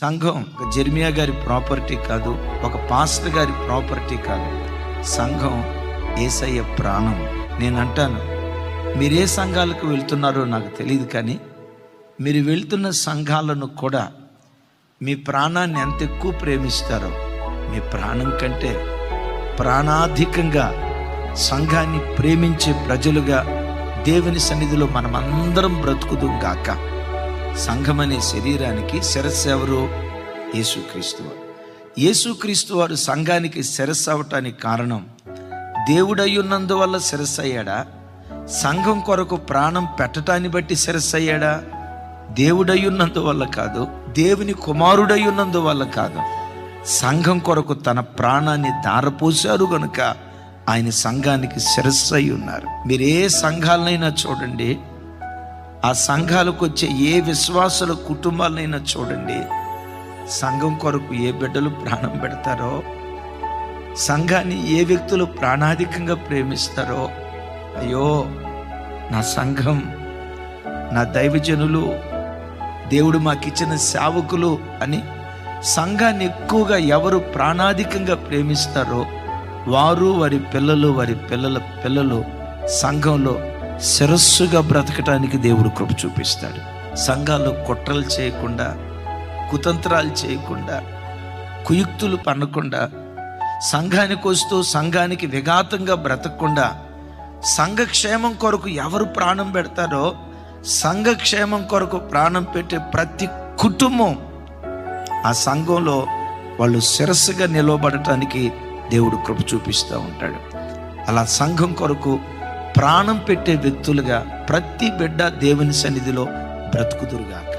సంఘం ఒక జెర్మియా గారి ప్రాపర్టీ కాదు ఒక పాస్టర్ గారి ప్రాపర్టీ కాదు. సంఘం ఏసయ్య ప్రాణం. నేను అంటాను మీరు ఏ సంఘాలకు వెళ్తున్నారో నాకు తెలియదు కానీ మీరు వెళ్తున్న సంఘాలను కూడా మీ ప్రాణాన్ని ఎంత ఎక్కువ ప్రేమిస్తారో మీ ప్రాణం కంటే ప్రాణాధికంగా సంఘాన్ని ప్రేమించే ప్రజలుగా దేవుని సన్నిధిలో మనమందరం బ్రతుకుదుం గాక. సంఘం అనే శరీరానికి శిరస్సు ఎవరు? యేసుక్రీస్తు వారు. యేసుక్రీస్తు వారు సంఘానికి శిరస్సు అవటానికి కారణం దేవుడై శిరస్సు అయ్యాడా? సంఘం కొరకు ప్రాణం పెట్టటాన్ని బట్టి శిరస్సు అయ్యాడా? దేవుడయ్యున్నందువల్ల కాదు దేవుని కుమారుడై కాదు. సంఘం కొరకు తన ప్రాణాన్ని దారపోశారు గనుక ఆయన సంఘానికి శిరస్సు అయి ఉన్నారు మీరు ఏ సంఘాలనైనా చూడండి ఆ సంఘాలకు వచ్చే ఏ విశ్వాసుల కుటుంబాలనైనా చూడండి. సంఘం కొరకు ఏ బిడ్డలు ప్రాణం పెడతారో సంఘాన్ని ఏ వ్యక్తులు ప్రాణాధికంగా ప్రేమిస్తారో అయ్యో నా సంఘం నా దైవజనులు దేవుడు మాకిచ్చిన సేవకులు అని సంఘాన్ని ఎక్కువగా ఎవరు ప్రాణాధికంగా ప్రేమిస్తారో వారు వారి పిల్లలు వారి పిల్లల పిల్లలు సంఘంలో శిరస్సుగా బ్రతకటానికి దేవుడు కృప చూపిస్తాడు. సంఘాలు కుట్రలు చేయకుండా కుతంత్రాలు చేయకుండా కుయుక్తులు పన్నకుండా సంఘానికి వస్తూ సంఘానికి విఘాతంగా బ్రతకకుండా సంఘక్షేమం కొరకు ఎవరు ప్రాణం పెడతారో సంఘక్షేమం కొరకు ప్రాణం పెట్టే ప్రతి కుటుంబం ఆ సంఘంలో వాళ్ళు శిరస్సుగా నిలవబడటానికి దేవుడు కృప చూపిస్తూ ఉంటాడు. అలా సంఘం కొరకు ప్రాణం పెట్టే వ్యక్తులుగా ప్రతి బిడ్డ దేవుని సన్నిధిలో బ్రతుకుదురుగాక.